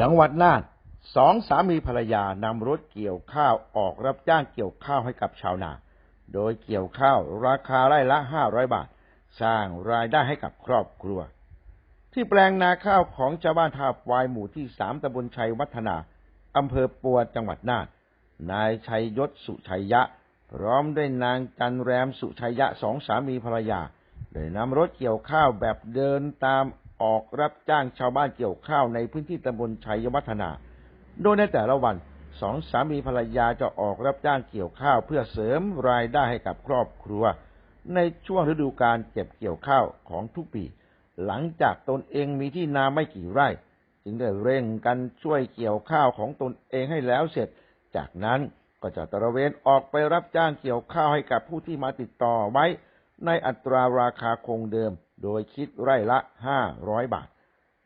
จังหวัดน่านสองสามีภรรยานำรถเกี่ยวข้าวออกรับจ้างเกี่ยวข้าวให้กับชาวนา โดยเกี่ยวข้าวราคาไร่ละ500บาท สร้างรายได้ให้กับครอบครัว ที่แปลงนาข้าวของชาวบ้านท่าปวายหมู่ที่สามตำบลชัยวัฒนาอำเภอปัวจังหวัดน่าน นายชัยยศสุชัยยะ พร้อมด้วยนางจันแรมสุชัยยะสองสามีภรรยา ได้นำรถเกี่ยวข้าวแบบเดินตาม ออกรับจ้างชาวบ้านเกี่ยวข้าวในพื้นที่ตำบลชัยวัฒนา โดยในแต่ละวันสองสามีภรรยาจะออกรับจ้างเกี่ยวข้าวเพื่อเสริมรายได้ให้กับครอบครัว ในช่วงฤดูการเก็บเกี่ยวข้าวของทุกปี หลังจากตนเองมีที่นาไม่กี่ไร่ จึงได้เร่งกันช่วยเกี่ยวข้าวของตนเองให้แล้วเสร็จ จากนั้นก็จะตระเวนออกไปรับจ้างเกี่ยวข้าวให้กับผู้ที่มาติดต่อไว้ ในอัตราราคาคงเดิม โดยคิดไร่ละ 500 บาท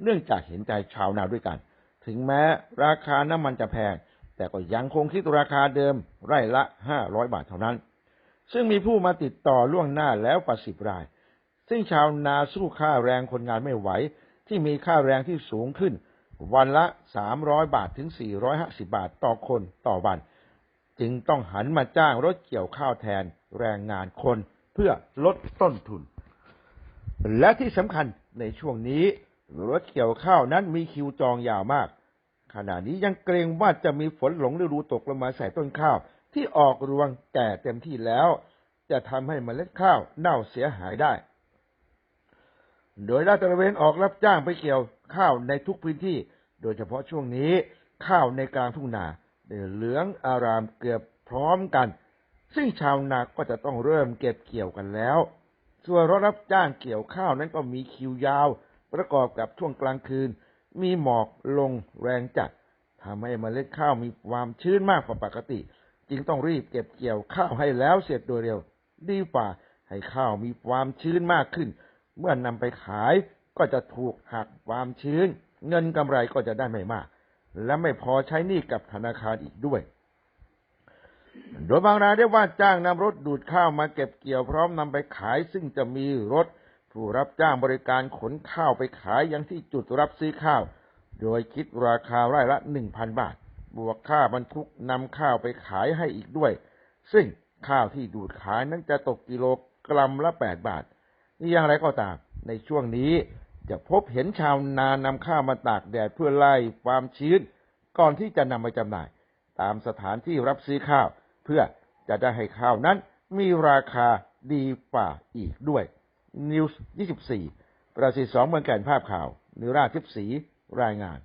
เนื่องจากเห็นใจชาวนาด้วยกัน ถึงแม้ราคาน้ำมันจะแพง แต่ก็ยังคงคิดราคาเดิมไร่ละ 500 บาทเท่านั้น ซึ่งมีผู้มาติดต่อล่วงหน้าแล้วกว่าสิบราย ซึ่งชาวนาสู้ค่าแรงคนงานไม่ไหว ที่มีค่าแรงที่สูงขึ้น วันละ 300 บาทถึง 450 บาทต่อคนต่อวัน จึงต้องหันมาจ้างรถเกี่ยวข้าวแทนแรงงานคน เพื่อลดต้นทุน และที่สำคัญในช่วงนี้รถเกี่ยวข้าวนั้นมีคิวจองยาวมาก ขณะนี้ยังเกรงว่าจะมีฝนหลงฤดูตกลงมาใส่ต้นข้าว ที่ออกรวงแก่เต็มที่แล้ว จะทำให้เมล็ดข้าวเน่าเสียหายได้ โดยได้ตระเวนออกรับจ้างไปเกี่ยวข้าวในทุกพื้นที่ โดยเฉพาะช่วงนี้ข้าวในกลางทุ่งนาได้เหลืองอารามเกือบพร้อมกัน ซึ่งชาวนาก็จะต้องเริ่มเก็บเกี่ยวกันแล้ว ส่วนรถรับจ้างเกี่ยวข้าวนั้นก็มีคิวยาว ประกอบกับช่วงกลางคืน มีหมอกลงแรงจัดทำให้เมล็ดข้าวมีความชื้นมากกว่าปกติ จึงต้องรีบเก็บเกี่ยวข้าวให้แล้วเสร็จโดยเร็ว ดีกว่าให้ข้าวมีความชื้นมากขึ้น เมื่อนำไปขายก็จะถูกหักความชื้น เงินกำไรก็จะได้ไม่มาก และไม่พอใช้หนี้กับธนาคารอีกด้วย โดยบางรายได้ว่าจ้างนำรถดูดข้าวมาเก็บเกี่ยวพร้อมนำไปขาย ซึ่งจะมีรถผู้รับจ้างบริการขนข้าวไปขายยังที่จุดรับซื้อข้าว โดยคิดราคาไร่ละหนึ่งพันบาท บวกค่าบรรทุกนำข้าวไปขายให้อีกด้วย ซึ่งข้าวที่ดูดขายนั้นจะตกกิโลกรัมละแปดบาท นี่อย่างไรก็ตาม ในช่วงนี้จะพบเห็นชาวนานำข้าวมาตากแดดเพื่อไล่ความชื้น ก่อนที่จะนำไปจำหน่าย ตามสถานที่รับซื้อข้าว เพื่อจะได้ให้ข้าวนั้นมีราคาดีกว่าอีกด้วยนิวส์24 ประสิทธิ์สองเมืองแก่นภาพข่าว นิราทิพสีรายงาน